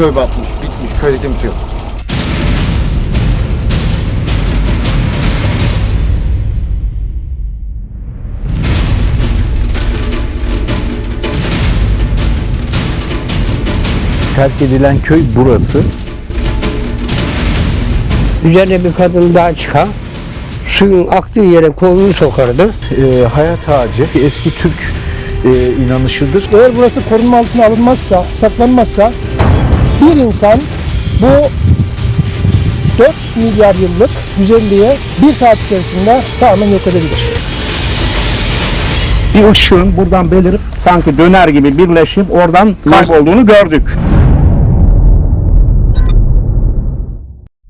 köy batmış, bitmiş, köyde kimse yok. Terk edilen köy burası. Üzerine bir kadın daha çıkar. Suyun aktığı yere kolunu sokardı. Ee, hayat ağacı eski Türk e, inanışıdır. Eğer burası korunma altına alınmazsa, saklanmazsa bir insan bu 4 milyar yıllık güzelliğe bir saat içerisinde tamamen yok edebilir. bir ışığın buradan belirip sanki döner gibi birleşip oradan kaybolduğunu gördük.